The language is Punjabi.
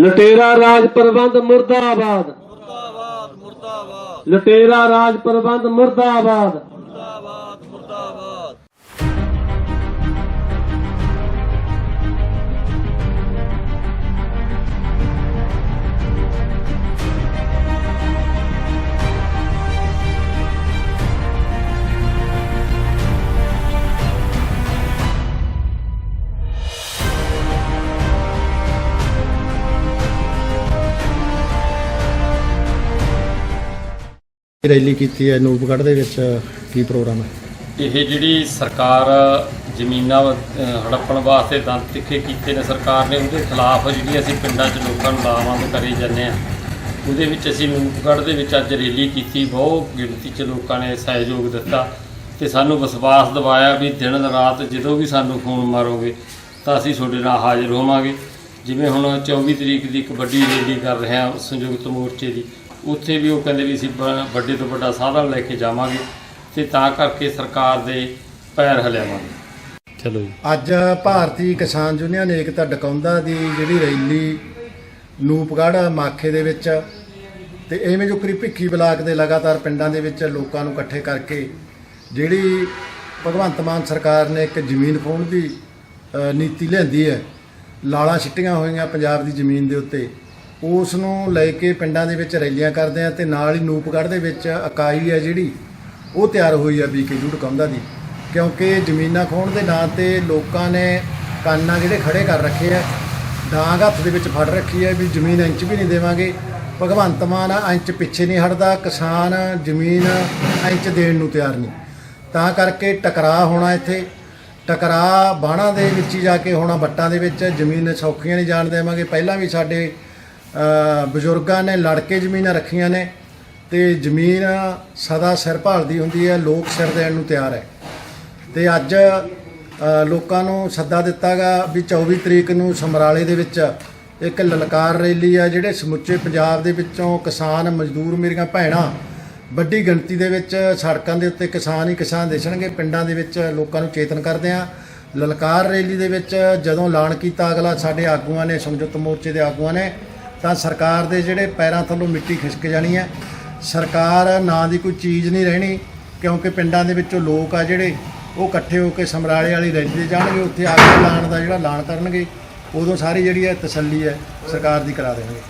ਲਟੇਰਾ ਰਾਜ ਪ੍ਰਬੰਧ ਮੁਰਦਾਬਾਦ। ਮੁਰਦਾਬਾਦ ਮੁਰਦਾਬਾਦ। ਲਟੇਰਾ ਰਾਜ ਪ੍ਰਬੰਧ ਮੁਰਦਾਬਾਦ। ਮੁਰਦਾਬਾਦ ਮੁਰਦਾਬਾਦ। ਰੈਲੀ ਕੀਤੀ ਹੈ ਨੂਪਗੜ੍ਹ ਦੇ ਵਿੱਚ, ਕੀ ਪ੍ਰੋਗਰਾਮ ਹੈ? ਇਹ ਜਿਹੜੀ ਸਰਕਾਰ ਜ਼ਮੀਨਾਂ ਹੜੱਪਣ ਵਾਸਤੇ ਦੰਦ ਤਿੱਖੇ ਕੀਤੇ ਨੇ, ਸਰਕਾਰ ਨੇ ਉਹਦੇ ਖਿਲਾਫ ਜਿਹੜੀ ਅਸੀਂ ਪਿੰਡਾਂ 'ਚ ਲੋਕਾਂ ਨੂੰ ਲਾਮਬੰਦ ਕਰੀ ਜਾਂਦੇ ਆ ਉਹਦੇ ਵਿੱਚ ਅਸੀਂ ਨੂਪਗੜ੍ਹ ਦੇ ਵਿੱਚ ਅੱਜ ਰੈਲੀ ਕੀਤੀ, ਬਹੁਤ ਗਿਣਤੀ 'ਚ ਲੋਕਾਂ ਨੇ ਸਹਿਯੋਗ ਦਿੱਤਾ ਤੇ ਸਾਨੂੰ ਵਿਸ਼ਵਾਸ ਦਿਵਾਇਆ ਵੀ ਦਿਨ ਰਾਤ ਜਦੋਂ ਵੀ ਸਾਨੂੰ ਫੋਨ ਮਾਰੋਗੇ ਤਾਂ ਅਸੀਂ ਤੁਹਾਡੇ ਨਾਲ ਹਾਜ਼ਰ ਹੋਵਾਂਗੇ। ਜਿਵੇਂ ਹੁਣ 24 ਤਰੀਕ ਦੀ ਕਬੱਡੀ ਰੈਲੀ ਕਰ ਰਹੇ ਹਾਂ ਸੰਯੁਕਤ ਮੋਰਚੇ ਦੀ ਉੱਥੇ ਵੀ ਉਹ ਕਹਿੰਦੇ ਵੀ ਅਸੀਂ ਬ- ਵੱਡੇ ਤੋਂ ਵੱਡਾ ਸਾਧਨ ਲੈ ਕੇ ਜਾਵਾਂਗੇ ਤੇ ਤਾਂ ਕਰਕੇ ਸਰਕਾਰ ਦੇ ਪੈਰ ਹਲਿਆਵਾਂਗੇ ਚਲੋ ਜੀ। ਅੱਜ ਭਾਰਤੀ ਕਿਸਾਨ ਯੂਨੀਅਨ ਏਕਤਾ ਡਕਾਉਂਦਾ ਦੀ ਜਿਹੜੀ ਰੈਲੀ ਨੂਪਗੜ੍ਹ ਮਾਖੇ ਦੇ ਵਿੱਚ ਤੇ ਐਵੇਂ ਜੋ ਕਰੀ ਭਿੱਖੀ ਬਲਾਕ ਦੇ ਲਗਾਤਾਰ ਪਿੰਡਾਂ ਦੇ ਵਿੱਚ ਲੋਕਾਂ ਨੂੰ ਇਕੱਠੇ ਕਰਕੇ ਜਿਹੜੀ ਭਗਵੰਤ ਮਾਨ ਸਰਕਾਰ ਨੇ ਇੱਕ ਜ਼ਮੀਨ ਖੋਣ ਦੀ ਅ, ਨੀਤੀ ਲਿਆਂਦੀ ਹੈ ਲਾਲਾਂ ਛਿੱਟੀਆਂ ਹੋਈਆਂ ਪੰਜਾਬ ਦੀ ਜ਼ਮੀਨ ਦੇ ਉੱਤੇ। ਉਸ ਨੂੰ ਲੈ ਕੇ ਪਿੰਡਾਂ ਦੇ ਵਿੱਚ ਰੈਲੀਆਂ ਕਰਦੇ ਆ ਤੇ ਨਾਲ ਹੀ ਨੂਪਗੜ੍ਹ ਦੇ ਵਿੱਚ ਇਕਾਈ ਹੈ ਜਿਹੜੀ, ਉਹ ਤਿਆਰ ਹੋਈ ਆ ਬੀਕੇ ਜੂੜ ਕੰਦਾ ਦੀ। ਕਿਉਂਕਿ ਜ਼ਮੀਨਾਂ ਖੋਣ ਦੇ ਨਾਂ ਤੇ ਲੋਕਾਂ ਨੇ ਕਾਨਾਂ ਜਿਹੜੇ ਖੜੇ ਕਰ ਰੱਖੇ ਆ, ਡਾਂਗ ਹੱਥ ਦੇ ਵਿੱਚ ਫੜ ਰੱਖੀ ਹੈ ਵੀ ਜ਼ਮੀਨ ਇੰਚ ਵੀ ਨਹੀਂ ਦੇਵਾਂਗੇ। ਭਗਵੰਤ ਮਾਨ ਇੰਚ ਪਿੱਛੇ ਨਹੀਂ ਹਟਦਾ, ਕਿਸਾਨ ਜ਼ਮੀਨ ਇੰਚ ਦੇਣ ਨੂੰ ਤਿਆਰ ਨਹੀਂ। ਤਾਂ ਕਰਕੇ ਟਕਰਾਅ ਹੋਣਾ ਇੱਥੇ। ਟਕਰਾਅ ਬਾਣਾ ਦੇ ਵਿੱਚ ਹੀ ਜਾ ਕੇ ਹੋਣਾ ਵੱਟਾਂ ਦੇ ਵਿੱਚ ਜ਼ਮੀਨ ਸੌਖੀਆਂ ਨਹੀਂ ਜਾਣ ਦੇਵਾਂਗੇ। ਪਹਿਲਾਂ ਵੀ ਸਾਡੇ ਬਜ਼ੁਰਗਾਂ ਨੇ ਲੜ ਕੇ ਜ਼ਮੀਨਾਂ ਰੱਖੀਆਂ ਨੇ ਤੇ ਜ਼ਮੀਨ ਸਦਾ ਸਿਰ ਭਾਲਦੀ ਹੁੰਦੀ ਹੈ, ਲੋਕ ਸਿਰ ਦੇਣ ਨੂੰ ਤਿਆਰ ਹੈ। ਤੇ ਅੱਜ ਲੋਕਾਂ ਨੂੰ ਸੱਦਾ ਦਿੱਤਾਗਾ ਵੀ 24 ਤਰੀਕ ਨੂੰ ਸਮਰਾਲੇ ਦੇ ਵਿੱਚ ਇੱਕ ਲਲਕਾਰ ਰੈਲੀ ਆ, ਜਿਹੜੇ ਸਮੁੱਚੇ ਪੰਜਾਬ ਦੇ ਵਿੱਚੋਂ ਕਿਸਾਨ ਮਜ਼ਦੂਰ ਮੇਰੀਆਂ ਭੈਣਾਂ ਵੱਡੀ ਗਿਣਤੀ ਦੇ ਵਿੱਚ ਸੜਕਾਂ ਦੇ ਉੱਤੇ ਕਿਸਾਨ ਹੀ ਕਿਸਾਨ ਦਿਸਣਗੇ, ਪਿੰਡਾਂ ਦੇ ਵਿੱਚ ਲੋਕਾਂ ਨੂੰ ਚੇਤਨ ਕਰਦੇ ਆ। ਲਲਕਾਰ ਰੈਲੀ ਦੇ ਵਿੱਚ ਜਦੋਂ ਐਲਾਨ ਕੀਤਾ, ਅਗਲਾ ਸਾਡੇ ਆਗੂਆਂ ਨੇ ਸੰਯੁਕਤ ਮੋਰਚੇ ਦੇ ਆਗੂਆਂ ਨੇ ਤਾਂ ਸਰਕਾਰ ਦੇ ਜਿਹੜੇ ਪੈਰਾਂ ਥੱਲੋਂ ਮਿੱਟੀ ਖਿਸਕ ਜਾਣੀ ਹੈ। ਸਰਕਾਰ ਨਾਂ ਦੀ ਕੋਈ ਚੀਜ਼ ਨਹੀਂ ਰਹਿਣੀ, ਕਿਉਂਕਿ ਪਿੰਡਾਂ ਦੇ ਵਿੱਚੋਂ ਲੋਕ ਆ ਜਿਹੜੇ, ਉਹ ਇਕੱਠੇ ਹੋ ਕੇ ਸਮਰਾਲੇ ਵਾਲੀ ਰੈਲੀ ਤੇ ਜਾਣਗੇ, ਉੱਥੇ ਅੱਗ ਲਾਉਣ ਦਾ ਜਿਹੜਾ ਐਲਾਨ ਕਰਨਗੇ, ਉਦੋਂ ਸਾਰੀ ਜਿਹੜੀ ਹੈ ਤਸੱਲੀ ਹੈ ਸਰਕਾਰ ਦੀ ਕਰਾ ਦੇਣਗੇ।